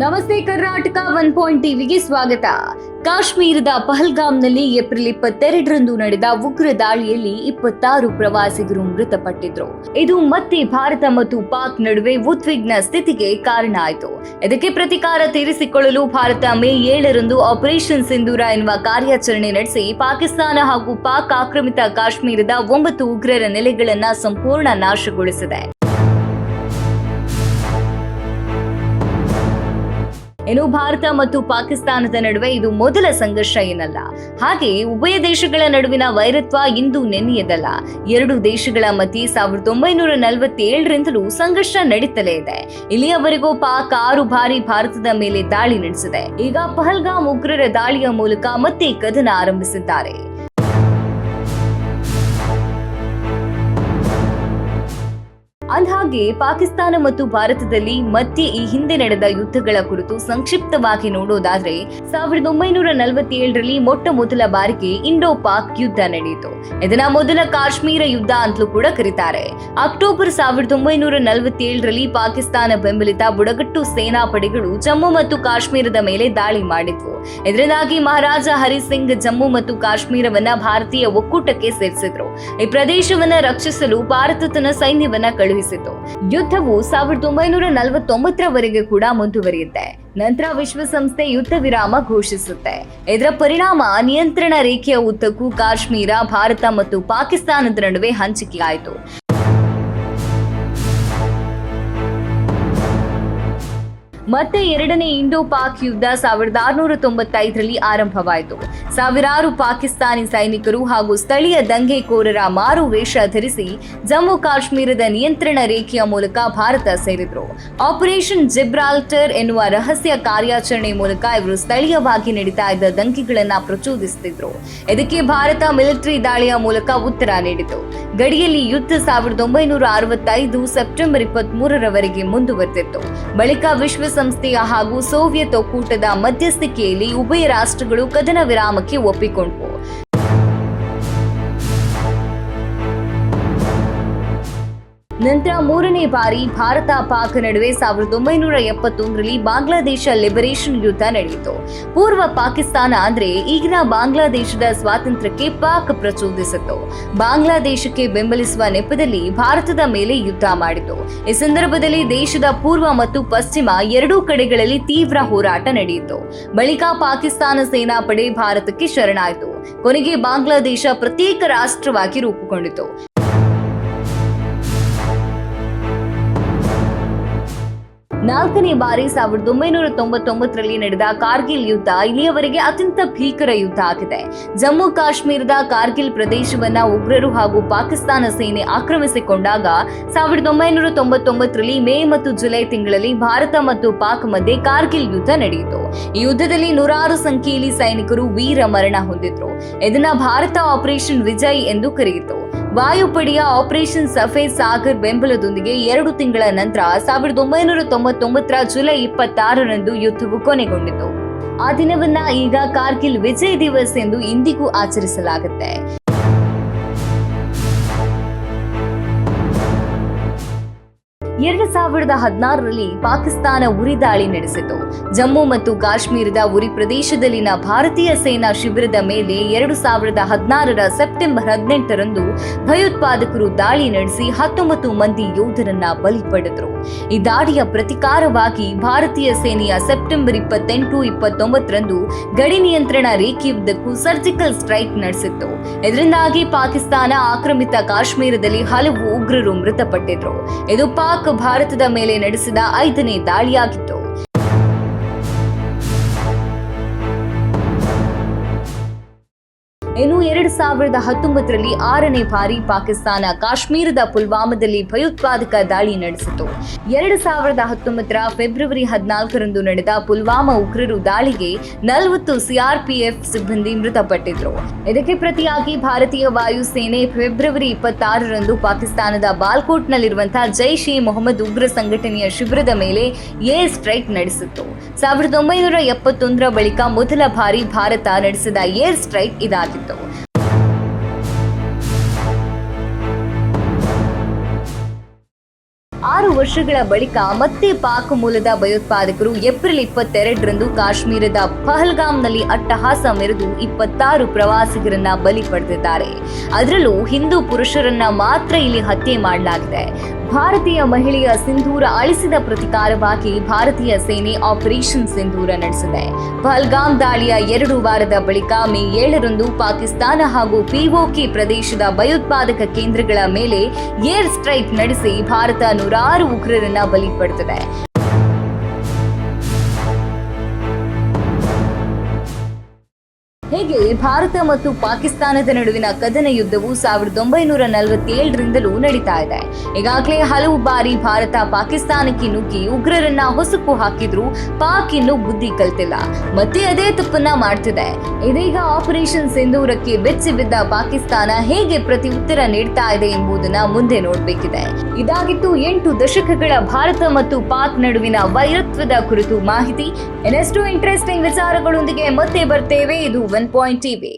ನಮಸ್ತೆ Karnataka one point ಟಿವಿಗೆ ಸ್ವಾಗತ. ಕಾಶ್ಮೀರದ ಪಹಲ್ಗಾಮ್ನಲ್ಲಿ ಏಪ್ರಿಲ್ ಇಪ್ಪತ್ತೆರಡರಂದು ನಡೆದ ಉಗ್ರ ದಾಳಿಯಲ್ಲಿ ಇಪ್ಪತ್ತಾರು ಪ್ರವಾಸಿಗರು ಮೃತಪಟ್ಟಿದ್ರು. ಇದು ಮತ್ತೆ ಭಾರತ ಮತ್ತು ಪಾಕ್ ನಡುವೆ ಉದ್ವಿಗ್ನ ಸ್ಥಿತಿಗೆ ಕಾರಣ ಆಯಿತು. ಇದಕ್ಕೆ ಪ್ರತಿಕಾರ ತೀರಿಸಿಕೊಳ್ಳಲು ಭಾರತ ಮೇ ಏಳರಂದು ಆಪರೇಷನ್ ಸಿಂಧೂರ ಎನ್ನುವ ಕಾರ್ಯಾಚರಣೆ ನಡೆಸಿ ಪಾಕಿಸ್ತಾನ ಹಾಗೂ ಪಾಕ್ ಆಕ್ರಮಿತ ಕಾಶ್ಮೀರದ ಒಂಬತ್ತು ಉಗ್ರರ ನೆಲೆಗಳನ್ನ ಸಂಪೂರ್ಣ ನಾಶಗೊಳಿಸಿದೆ. ಇನ್ನು ಭಾರತ ಮತ್ತು ಪಾಕಿಸ್ತಾನದ ನಡುವೆ ಇದು ಮೊದಲ ಸಂಘರ್ಷ ಏನಲ್ಲ. ಹಾಗೆ ಉಭಯ ದೇಶಗಳ ನಡುವಿನ ವೈರತ್ವ ಇಂದು ನೆನೆಯದಲ್ಲ. ಎರಡು ದೇಶಗಳ ಮಧ್ಯೆ ಸಾವಿರದ ಒಂಬೈನೂರ ನಲವತ್ತೇಳರಿಂದಲೂ ಸಂಘರ್ಷ ನಡೀತಲೇ ಇದೆ. ಇಲ್ಲಿಯವರೆಗೂ ಪಾಕ್ ಆರು ಬಾರಿ ಭಾರತದ ಮೇಲೆ ದಾಳಿ ನಡೆಸಿದೆ. ಈಗ ಪಹಲ್ಗಾಮ್ ಉಗ್ರರ ದಾಳಿಯ ಮೂಲಕ ಮತ್ತೆ ಕದನ ಆರಂಭಿಸಿದ್ದಾರೆ. ಅಂದ್ಹಾಗೆ ಪಾಕಿಸ್ತಾನ ಮತ್ತು ಭಾರತದಲ್ಲಿ ಮತ್ತೆ ಈ ಹಿಂದೆ ನಡೆದ ಯುದ್ಧಗಳ ಕುರಿತು ಸಂಕ್ಷಿಪ್ತವಾಗಿ ನೋಡೋದಾದ್ರೆ ಸಾವಿರದ ಒಂಬೈನೂರ ನಲವತ್ತೇಳರಲ್ಲಿ ಮೊಟ್ಟ ಮೊದಲ ಬಾರಿಗೆ ಇಂಡೋ ಪಾಕ್ ಯುದ್ಧ ನಡೆಯಿತು. ಇದನ್ನ ಮೊದಲ ಕಾಶ್ಮೀರ ಯುದ್ಧ ಅಂತಲೂ ಕೂಡ ಕರೀತಾರೆ. ಅಕ್ಟೋಬರ್ ಸಾವಿರದ ಒಂಬೈನೂರ ನಲವತ್ತೇಳರಲ್ಲಿ ಪಾಕಿಸ್ತಾನ ಬೆಂಬಲಿತ ಬುಡಗಟ್ಟು ಸೇನಾ ಪಡೆಗಳು ಜಮ್ಮು ಮತ್ತು ಕಾಶ್ಮೀರದ ಮೇಲೆ ದಾಳಿ ಮಾಡಿದ್ವು. ಇದರಿಂದಾಗಿ ಮಹಾರಾಜ ಹರಿ ಸಿಂಗ್ ಜಮ್ಮು ಮತ್ತು ಕಾಶ್ಮೀರವನ್ನ ಭಾರತೀಯ ಒಕ್ಕೂಟಕ್ಕೆ ಸೇರಿಸಿದ್ರು. ಈ ಪ್ರದೇಶವನ್ನ ರಕ್ಷಿಸಲು ಭಾರತ ತನ್ನ ಸೈನ್ಯವನ್ನ ಕಳುಹಿಸಿತು ಯುದ್ಧವು ಸಾವಿರದ ಒಂಬೈನೂರ ನಲವತ್ತೊಂಬತ್ತರವರೆಗೆ ಕೂಡ ಮುಂದುವರಿಯುತ್ತೆ. ನಂತರ ವಿಶ್ವಸಂಸ್ಥೆ ಯುದ್ಧ ವಿರಾಮ ಘೋಷಿಸುತ್ತೆ. ಇದರ ಪರಿಣಾಮ ನಿಯಂತ್ರಣ ರೇಖೆಯ ಉದ್ದಕ್ಕೂ ಕಾಶ್ಮೀರ, ಭಾರತ ಮತ್ತು ಪಾಕಿಸ್ತಾನದ ನಡುವೆ ಹಂಚಿಕೆಯಾಯಿತು. ಮತ್ತೆ ಎರಡನೇ ಇಂಡೋ ಪಾಕ್ ಯುದ್ಧ ಸಾವಿರದ ಆರುನೂರ ತೊಂಬತ್ತೈದರಲ್ಲಿ ಆರಂಭವಾಯಿತು. ಸಾವಿರಾರು ಪಾಕಿಸ್ತಾನಿ ಸೈನಿಕರು ಹಾಗೂ ಸ್ಥಳೀಯ ದಂಗೆಕೋರರ ಮಾರು ವೇಷ ಧರಿಸಿ ಜಮ್ಮು ಕಾಶ್ಮೀರದ ನಿಯಂತ್ರಣ ರೇಖೆಯ ಮೂಲಕ ಭಾರತ ಸೇರಿದ್ರು. ಆಪರೇಷನ್ ಜಿಬ್ರಾಲ್ಟರ್ ಎನ್ನುವ ರಹಸ್ಯ ಕಾರ್ಯಾಚರಣೆ ಮೂಲಕ ಇವರು ಸ್ಥಳೀಯವಾಗಿ ನಡೀತಾ ಇದ್ದ ದಂಗೆಗಳನ್ನ ಪ್ರಚೋದಿಸುತ್ತಿದ್ರು. ಇದಕ್ಕೆ ಭಾರತ ಮಿಲಿಟರಿ ದಾಳಿಯ ಮೂಲಕ ಉತ್ತರ ನೀಡಿತು. ಗಡಿಯಲ್ಲಿ ಯುದ್ಧ ಸಾವಿರದ ಒಂಬೈನೂರ ಅರವತ್ತೈದು ಸೆಪ್ಟೆಂಬರ್ ಇಪ್ಪತ್ತ್ ಮೂರರವರೆಗೆ ಮುಂದುವರೆದಿತ್ತು. ಬಳಿಕ ವಿಶ್ವಸಂಸ್ಥೆಯ ಹಾಗೂ ಸೋವಿಯತ್ ಒಕ್ಕೂಟದ ಮಧ್ಯಸ್ಥಿಕೆಯಲ್ಲಿ ಉಭಯ ರಾಷ್ಟ್ರಗಳು ಕದನ ವಿರಾಮಕ್ಕೆ ಒಪ್ಪಿಕೊಂಡವು. ನಂತರ ಮೂರನೇ ಬಾರಿ ಭಾರತ ಪಾಕ್ ನಡುವೆ ಸಾವಿರದ ಒಂಬೈನೂರ ಎಪ್ಪತ್ತೊಂದರಲ್ಲಿ ಬಾಂಗ್ಲಾದೇಶ ಲಿಬರೇಷನ್ ಯುದ್ಧ ನಡೆಯಿತು. ಪೂರ್ವ ಪಾಕಿಸ್ತಾನ ಅಂದ್ರೆ ಈಗಿನ ಬಾಂಗ್ಲಾದೇಶದ ಸ್ವಾತಂತ್ರ್ಯಕ್ಕೆ ಪಾಕ್ ಪ್ರಚೋದಿಸಿತು. ಬಾಂಗ್ಲಾದೇಶಕ್ಕೆ ಬೆಂಬಲಿಸುವ ನೆಪದಲ್ಲಿ ಭಾರತದ ಮೇಲೆ ಯುದ್ಧ ಮಾಡಿತು. ಈ ಸಂದರ್ಭದಲ್ಲಿ ದೇಶದ ಪೂರ್ವ ಮತ್ತು ಪಶ್ಚಿಮ ಎರಡೂ ಕಡೆಗಳಲ್ಲಿ ತೀವ್ರ ಹೋರಾಟ ನಡೆಯಿತು. ಬಳಿಕ ಪಾಕಿಸ್ತಾನ ಸೇನಾಪಡೆ ಭಾರತಕ್ಕೆ ಶರಣಾಯಿತು. ಕೊನೆಗೆ ಬಾಂಗ್ಲಾದೇಶ ಪ್ರತ್ಯೇಕ ರಾಷ್ಟ್ರವಾಗಿ ರೂಪುಗೊಂಡಿತು. ನಾಲ್ಕನೇ ಬಾರಿ ಸಾವಿರದ ಒಂಬೈನೂರ ತೊಂಬತ್ತೊಂಬತ್ತರಲ್ಲಿ ನಡೆದ ಕಾರ್ಗಿಲ್ ಯುದ್ಧ ಇಲ್ಲಿಯವರೆಗೆ ಅತ್ಯಂತ ಭೀಕರ ಯುದ್ಧ ಆಗಿದೆ. ಜಮ್ಮು ಕಾಶ್ಮೀರದ ಕಾರ್ಗಿಲ್ ಪ್ರದೇಶವನ್ನ ಉಗ್ರರು ಹಾಗೂ ಪಾಕಿಸ್ತಾನ ಸೇನೆ ಆಕ್ರಮಿಸಿಕೊಂಡಾಗ ಸಾವಿರದ ಒಂಬೈನೂರ ತೊಂಬತ್ತೊಂಬತ್ತರಲ್ಲಿ ಮೇ ಮತ್ತು ಜುಲೈ ತಿಂಗಳಲ್ಲಿ ಭಾರತ ಮತ್ತು ಪಾಕ್ ಮಧ್ಯೆ ಕಾರ್ಗಿಲ್ ಯುದ್ಧ ನಡೆಯಿತು. ಈ ಯುದ್ಧದಲ್ಲಿ ನೂರಾರು ಸಂಖ್ಯೆಯಲ್ಲಿ ಸೈನಿಕರು ವೀರ ಮರಣ ಹೊಂದಿದ್ರು. ಇದನ್ನ ಭಾರತ ಆಪರೇಷನ್ ವಿಜಯ್ ಎಂದು ಕರೆಯಿತು. ವಾಯುಪಡೆಯ ಆಪರೇಷನ್ ಸಫೇದ್ ಸಾಗರ್ ಬೆಂಬಲದೊಂದಿಗೆ ಎರಡು ತಿಂಗಳ ನಂತರ ಸಾವಿರದ ಒಂಬೈನೂರ ತೊಂಬತ್ತೊಂಬತ್ತರ ಜುಲೈ ಇಪ್ಪತ್ತಾರರಂದು ಯುದ್ಧವು ಕೊನೆಗೊಂಡಿತು. ಆ ದಿನವನ್ನ ಈಗ ಕಾರ್ಗಿಲ್ ವಿಜಯ್ ದಿವಸ್ ಎಂದು ಇಂದಿಗೂ ಆಚರಿಸಲಾಗುತ್ತೆ. ಎರಡು ಸಾವಿರದ ಹದಿನಾರರಲ್ಲಿ ಪಾಕಿಸ್ತಾನ ಉರಿ ದಾಳಿ ನಡೆಸಿತು. ಜಮ್ಮು ಮತ್ತು ಕಾಶ್ಮೀರದ ಉರಿ ಪ್ರದೇಶದಲ್ಲಿನ ಭಾರತೀಯ ಸೇನಾ ಶಿಬಿರದ ಮೇಲೆ ಎರಡು ಸಾವಿರದ ಹದಿನಾರರ ಸೆಪ್ಟೆಂಬರ್ ಹದಿನೆಂಟರಂದು ಭಯೋತ್ಪಾದಕರು ದಾಳಿ ನಡೆಸಿ ಹತ್ತೊಂಬತ್ತು ಮಂದಿ ಯೋಧರನ್ನ ಬಲಿ ಪಡೆದರು. ಈ ದಾಳಿಯ ಪ್ರತಿಕಾರವಾಗಿ ಭಾರತೀಯ ಸೇನೆಯ ಸೆಪ್ಟೆಂಬರ್ ಇಪ್ಪತ್ತೆಂಟು, ಇಪ್ಪತ್ತೊಂಬತ್ತರಂದು ಗಡಿ ನಿಯಂತ್ರಣ ರೇಖೆಯುದ್ದಕ್ಕೂ ಸರ್ಜಿಕಲ್ ಸ್ಟ್ರೈಕ್ ನಡೆಸಿತ್ತು. ಇದರಿಂದಾಗಿ ಪಾಕಿಸ್ತಾನ ಆಕ್ರಮಿತ ಕಾಶ್ಮೀರದಲ್ಲಿ ಹಲವು ಉಗ್ರರು ಮೃತಪಟ್ಟಿದ್ರು. ಇದು ಪಾಕ್ ಭಾರತದ ಮೇಲೆ ನಡೆಸಿದ ಐದನೇ ದಾಳಿಯಾಗಿತ್ತು. ಇನ್ನು ಎರಡು ಸಾವಿರದ ಹತ್ತೊಂಬತ್ತರಲ್ಲಿ ಆರನೇ ಬಾರಿ ಪಾಕಿಸ್ತಾನ ಕಾಶ್ಮೀರದ ಪುಲ್ವಾಮಾದಲ್ಲಿ ಭಯೋತ್ಪಾದಕ ದಾಳಿ ನಡೆಸಿತು. ಎರಡು ಸಾವಿರದ ಹತ್ತೊಂಬತ್ತರ ಫೆಬ್ರವರಿ ಹದಿನಾಲ್ಕರಂದು ನಡೆದ ಪುಲ್ವಾಮಾ ಉಗ್ರರು ದಾಳಿಗೆ ನಲವತ್ತು ಸಿಆರ್ಪಿಎಫ್ ಸಿಬ್ಬಂದಿ ಮೃತಪಟ್ಟಿದ್ರು. ಇದಕ್ಕೆ ಪ್ರತಿಯಾಗಿ ಭಾರತೀಯ ವಾಯುಸೇನೆ ಫೆಬ್ರವರಿ ಇಪ್ಪತ್ತಾರರಂದು ಪಾಕಿಸ್ತಾನದ ಬಾಲ್ಕೋಟ್ನಲ್ಲಿರುವಂತಹ ಜೈಷ್ ಎ ಮೊಹಮ್ಮದ್ ಉಗ್ರ ಸಂಘಟನೆಯ ಶಿಬಿರದ ಮೇಲೆ ಏರ್ ಸ್ಟ್ರೈಕ್ ನಡೆಸಿತ್ತು. ಸಾವಿರದ ಒಂಬೈನೂರ ಎಪ್ಪತ್ತೊಂದರ ಬಳಿಕ ಮೊದಲ ಬಾರಿ ಭಾರತ ನಡೆಸಿದ ಏರ್ ಸ್ಟ್ರೈಕ್ ಇದಾಗಿತ್ತು. ಆರು ವರ್ಷಗಳ ಬಳಿಕ ಮತ್ತೆ ಪಾಕ್ ಮೂಲದ ಭಯೋತ್ಪಾದಕರು ಏಪ್ರಿಲ್ ಇಪ್ಪತ್ತೆರಡರಂದು ಕಾಶ್ಮೀರದ ಪಹಲ್ಗಾಮ್ನಲ್ಲಿ ಅಟ್ಟಹಾಸ ಮೆರೆದು ಇಪ್ಪತ್ತಾರು ಪ್ರವಾಸಿಗರನ್ನ ಬಲಿ ಪಡೆದಿದ್ದಾರೆ. ಅದರಲ್ಲೂ ಹಿಂದೂ ಪುರುಷರನ್ನ ಮಾತ್ರ ಇಲ್ಲಿ ಹತ್ಯೆ ಮಾಡಲಾಗಿದೆ. ಭಾರತೀಯ ಮಹಿಳೆಯ ಸಿಂಧೂರ ಅಳಿಸಿದ ಪ್ರತಿಕಾರವಾಗಿ ಭಾರತೀಯ ಸೇನೆ ಆಪರೇಷನ್ ಸಿಂಧೂರ ನಡೆಸಿದೆ. ಪಹಲ್ಗಾಮ್ ದಾಳಿಯ ಎರಡು ವಾರದ ಬಳಿಕ ಮೇ ಏಳರಂದು ಪಾಕಿಸ್ತಾನ ಹಾಗೂ ಪಿಒಕೆ ಪ್ರದೇಶದ ಭಯೋತ್ಪಾದಕ ಕೇಂದ್ರಗಳ ಮೇಲೆ ಏರ್ ಸ್ಟ್ರೈಕ್ ನಡೆಸಿ ಭಾರತ ನೂರಾರು ಉಗ್ರರನ್ನ ಬಲಿ ಪಡೆದಿದೆ. ಹೇಗೆ ಭಾರತ ಮತ್ತು ಪಾಕಿಸ್ತಾನದ ನಡುವಿನ ಕದನ ಯುದ್ಧವು ಸಾವಿರದ ಒಂಬೈನೂರ ನಲವತ್ತೇಳರಿಂದಲೂ ನಡೀತಾ ಇದೆ. ಈಗಾಗಲೇ ಹಲವು ಬಾರಿ ಭಾರತ ಪಾಕಿಸ್ತಾನಕ್ಕೆ ನುಗ್ಗಿ ಉಗ್ರರನ್ನ ಹೊಸಕು ಹಾಕಿದ್ರು ಪಾಕ್ ಇನ್ನು ಬುದ್ಧಿ ಕಲ್ತಿಲ್ಲ. ಮತ್ತೆ ಅದೇ ತಪ್ಪನ್ನ ಮಾಡ್ತಿದೆ. ಇದೀಗ ಆಪರೇಷನ್ ಸಿಂಧೂರಕ್ಕೆ ಬೆಚ್ಚಿ ಬಿದ್ದ ಪಾಕಿಸ್ತಾನ ಹೇಗೆ ಪ್ರತಿ ಉತ್ತರ ನೀಡ್ತಾ ಇದೆ ಎಂಬುದನ್ನ ಮುಂದೆ ನೋಡಬೇಕಿದೆ. ಇದಾಗಿತ್ತು ಎಂಟು ದಶಕಗಳ ಭಾರತ ಮತ್ತು ಪಾಕ್ ನಡುವಿನ ವೈರತ್ವದ ಕುರಿತು ಮಾಹಿತಿ. ಇನ್ನಷ್ಟು ಇಂಟ್ರೆಸ್ಟಿಂಗ್ ವಿಚಾರಗಳೊಂದಿಗೆ ಮತ್ತೆ ಬರ್ತೇವೆ. ಇದು ಒನ್ ಪಾಯಿಂಟ್ ಟಿವಿ